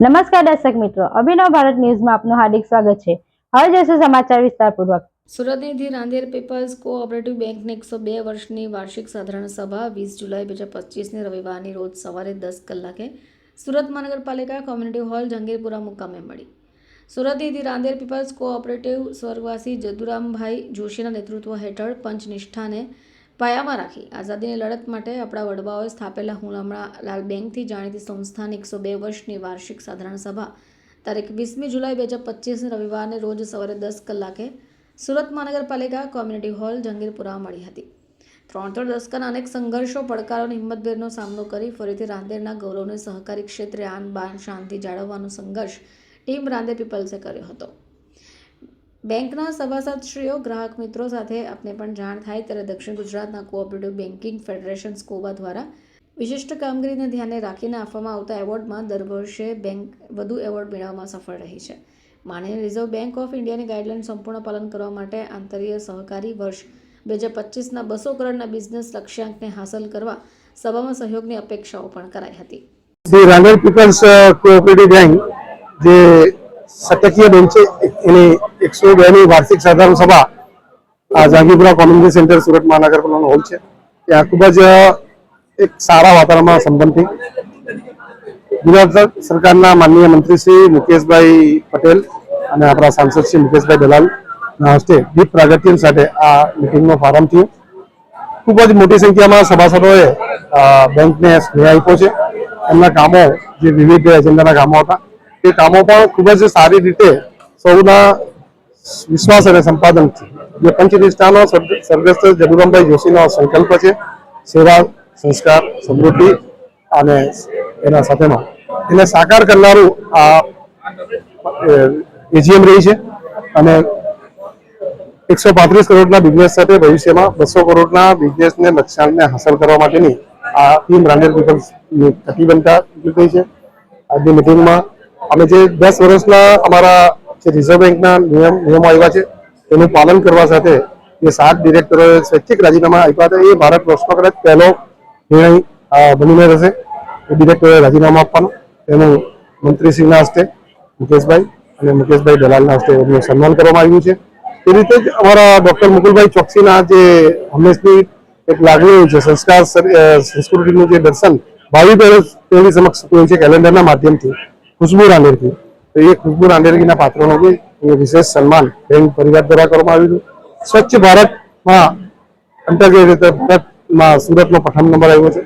નમસ્કાર દર્શક મિત્રો, અભિનવ ભારત ન્યૂઝમાં આપનું હાર્દિક સ્વાગત છે. હવે જોઈશું સમાચાર વિસ્તારપૂર્વક. સુરતની રાંદેર પેપર્સ કોઓપરેટિવ બેંકની એકસો બે વર્ષની વાર્ષિક સાધારણ સભા વીસ જુલાઈ બે હજાર પચીસની રવિવારની રોજ સવારે દસ કલાકે સુરત મહાનગરપાલિકા કોમ્યુનિટી હોલ જંગીરપુરા મુકામે મળી. સુરતની રાંદેર પીપલ્સ કોઓપરેટિવ સ્વર્ગવાસી જદુરામભાઈ જોશીના નેતૃત્વ હેઠળ પંચનિષ્ઠાને પાયામાં રાખી. આઝાદીની લડત માટે આપણા વડવાઓએ સ્થાપેલા હુલામણા લાલ બેંકથી જાણીતી સંસ્થાની એકસો બે વર્ષની વાર્ષિક સાધારણ સભા. તારીખ વીસમી જુલાઈ બે હજાર પચીસને રવિવારને રોજ સવારે દસ કલાકે સુરત મહાનગરપાલિકા કોમ્યુનિટી હોલ જંગીરપુરા મળી હતી. ત્રણ ત્રણ દસકાના અનેક સંઘર્ષો પડકારો અને હિંમતભેરનો સામનો કરી ફરીથી રાંદેરના ગૌરવને સહકારી ક્ષેત્રે આન બાન શાંતિ જાળવવાનો સંઘર્ષ ટીમ રાંદેર પીપલ્સે કર્યો હતો. બેંકના સભાસદશ્રીઓ, ગ્રાહક મિત્રો સાથે આપને પણ જાણ થાય ત્યારે દક્ષિણ ગુજરાતના કોઓપરેટિવ બેન્કિંગ ફેડરેશન સ્કોબા દ્વારા વિશિષ્ટ કામગીરીને ધ્યાને રાખીને આપવામાં આવતા એવોર્ડમાં દર વર્ષે બેંક વધુ એવોર્ડ મેળવવામાં સફળ રહી છે. માનનીય રિઝર્વ બેંક ઓફ ઇન્ડિયાની ગાઈડલાઇન સંપૂર્ણ પાલન કરવા માટે આંતરીય સહકારી વર્ષ બે હજાર પચીસના બસો કરોડના બિઝનેસ લક્ષ્યાંકને હાંસલ કરવા સભામાં સહયોગની અપેક્ષાઓ પણ કરાઈ હતી. Shri Rander peoples cooperative bank, જે સટકીય બેન્ચે એની એકસો બે ની વાર્ષિક સાધારણ સભા આ જાંગીપુરા કોમ્યુનિટી સેન્ટર સુરત મહાનગરપાલિકાનો હોલ છે ત્યાં ખૂબ જ એક સારા વાતાવરણમાં સંબંધિત ગુજરાત સરકારના માનનીય મંત્રી શ્રી મુકેશભાઈ પટેલ અને આપણા સાંસદ શ્રી મુકેશભાઈ દલાલના હસ્તે દીપ પ્રાગટ્ય સાથે આ મિટિંગનો પ્રારંભ થયો. ખૂબ જ મોટી સંખ્યામાં સભાસદોએ બેંકને સ્નેહ આપ્યો છે એમના કામો, જે વિવિધ એજન્ડાના કામો હતા એ કામો પણ ખૂબ જ સારી રીતે સૌના વિશ્વાસ અને સંપાદન જે પંચનિષ્ઠાનો સ્વર્ગસ્થ જગુરામભાઈ જોશીનો સંકલ્પ છે, સેવા, સંસ્કાર, સમૃદ્ધિ અને એના સાથેમાં. એને સાકાર કરનારું આ એજીએમ રહી છે અને એકસો પાંત્રીસ કરોડના બિઝનેસ સાથે ભવિષ્યમાં બસો કરોડના બિઝનેસને લક્ષ્યાંકને હાંસલ કરવા માટેની આ ટીમ રાંદેર પીપલ્સની કટિબદ્ધતા થઈ છે. આજની મિટિંગમાં અમે જે દસ વર્ષના અમારા જે રિઝર્વ બેંકના નિયમ નિયમો આવ્યા છે એનું પાલન કરવા સાથે જે સાત ડિરેક્ટરોએ સ્વૈચ્છિક રાજીનામા આપ્યા હતા, એ ભારત વર્ષનો કદાચ પહેલો નિર્ણય બની બનીને રહેશે. એ ડિરેક્ટરોએ રાજીનામું આપવાનું. એનું મંત્રીશ્રીના હસ્તે, મુકેશભાઈ અને મુકેશભાઈ દલાલના હસ્તે એમનું સન્માન કરવામાં આવ્યું છે. એ રીતે જ અમારા ડોક્ટર મુકુલભાઈ ચોકસીના જે હંમેશની એક લાગણી છે, સંસ્કાર સંસ્કૃતિનું જે દર્શન, ભાવિ પેઢી સમક્ષ થયું છે, કેલેન્ડરના માધ્યમથી. ખુશ્બુ રાંદેરકી તો એ ખુશ્બુ રાંદેરકીના પાત્રોનું બી વિશેષ સન્માન બેંક પરિવાર દ્વારા કરવામાં આવ્યું હતું. સ્વચ્છ ભારતમાં અંતર્ગત રીતે ભારતમાં સુરતનો પ્રથમ નંબર આવ્યો છે.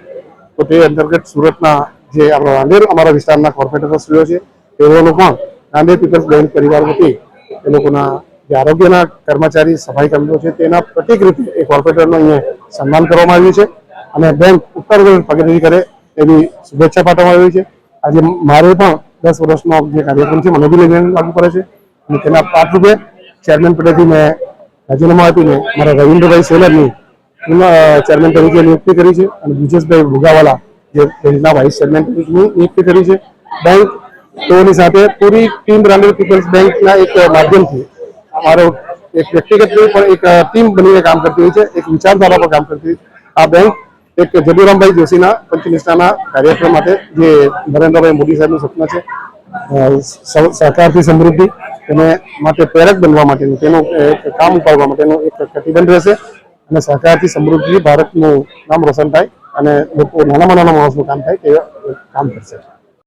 તો તે અંતર્ગત સુરતના જે આપણા રાંદેર અમારા વિસ્તારના કોર્પોરેટરશ્રીઓ છે, તેઓનું પણ રાંદેર પીપલ્સ બેંક પરિવાર વતી એ લોકોના જે આરોગ્યના કર્મચારી, સફાઈ કર્મીઓ છે, તેના પ્રતિક રીતે એ કોર્પોરેટરનું અહીંયા સન્માન કરવામાં આવ્યું છે. અને બેંક ઉત્તર પ્રગતિ કરે એવી શુભેચ્છા પાઠવવામાં આવી છે. આજે મારે પણ દસ વર્ષનો જે કાર્યક્રમ છે, મને બી લઈને લાગુ પડે છે. અને તેના પાઠરૂપે ચેરમેન પદેથી મેં રાજીનામું આપીને મારા રવિન્દ્રભાઈ સેલરની ચેરમેન તરીકે નિયુક્તિ કરી છે અને બ્રિજેશભાઈ ભુગાવાલા જે બેંકના વાઇસ ચેરમેન તરીકેની નિયુક્તિ કરી છે. બેંક તેઓની સાથે પૂરી ટીમ બ્રાન્ડેડ પીપલ્સ બેંકના એક માધ્યમથી અમારો એક વ્યક્તિગત પણ એક ટીમ બનીને કામ કરતી હોય છે, એક વિચારધારા પર કામ કરતી હોય છે. આ બેંક એક જદુરામભાઈ જોશીના પંચનિષ્ઠાના કાર્યક્રમ માટે જે નરેન્દ્રભાઈ મોદી સાહેબનું સપના છે સહકારથી સમૃદ્ધિ એને માટે પ્રેરક બનવા માટેનું, તેનું કામ ઉપાડવા માટેનું એક પ્રતિબંધ રહેશે અને સહકારથી સમૃદ્ધિ ભારતનું નામ રોશન થાય અને લોકો નાનામાં નાના માણસનું કામ થાય તે કામ કરશે.